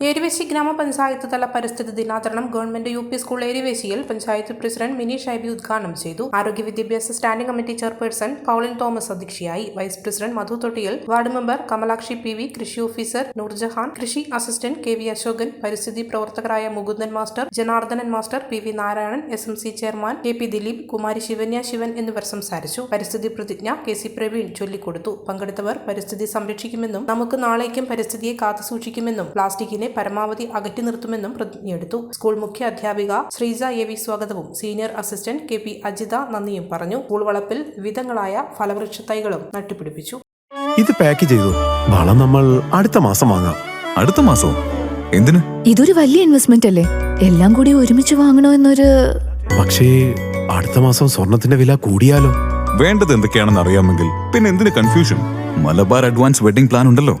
ഏരിവേശി ഗ്രാമപഞ്ചായത്ത് തല പരിസ്ഥിതി ദിനാചരണം ഗവൺമെന്റ് യു പി സ്കൂൾ ഏരിവേശിയിൽ പഞ്ചായത്ത് പ്രസിഡന്റ് മിനി ഷൈബി ഉദ്ഘാടനം ചെയ്തു. ആരോഗ്യ വിദ്യാഭ്യാസ standing committee chairperson Pauline Thomas അധ്യക്ഷയായി. Vice president Madhu Thottiyil ward member Kamalakshi P V കൃഷി ഓഫീസർ നൂർജഹാൻ കൃഷി അസിസ്റ്റന്റ് കെ വി അശോകൻ പരിസ്ഥിതി പ്രവർത്തകരായ Mukundan master Janardhanan master P V Narayanan S M C chairman K P Dileep Kumari Shivanya Shivan എന്നിവർ സംസാരിച്ചു. പരിസ്ഥിതി പ്രതിജ്ഞ K C Praveen ചൊല്ലിക്കൊടുത്തു. പങ്കെടുത്തവർ പരിസ്ഥിതി സംരക്ഷിക്കുമെന്നും നമുക്ക് നാളേക്കും പരിസ്ഥിതിയെ കാത്തുസൂക്ഷിക്കുമെന്നും പ്ലാസ്റ്റിക്കിനെ പരമാവധി അകറ്റി നിർത്തുമെന്നും പ്രതിജ്ഞയെടുത്തു. സ്കൂൾ മുഖ്യ അധ്യാപിക ശ്രീജ എ വി സ്വാഗതവും senior assistant K P Ajitha നന്ദിയും പറഞ്ഞു. സ്കൂൾ വളപ്പിൽ വിധങ്ങളായ ഫലവൃക്ഷ തൈകളും നട്ടുപിടിപ്പിച്ചു. ഇത് പാക്ക് ചെയ്തു. വളം നമ്മൾ അടുത്ത മാസം വാങ്ങാം. അടുത്ത മാസം എന്തിന്? ഇതൊരു വലിയ ഇൻവെസ്റ്റ്മെന്റ് അല്ലേ? എല്ലാം കൂടി ഒരുമിച്ച് വാങ്ങണോ എന്നൊരു പക്ഷേ അടുത്ത മാസം സ്വർണത്തിന്റെ വില കൂടിയാലോ? വേണ്ടത് എന്തൊക്കെയാണെന്ന് അറിയാമെങ്കിൽ പിന്നെ എന്തിന് confusion Malabar advance wedding plan ഉണ്ടല്ലോ.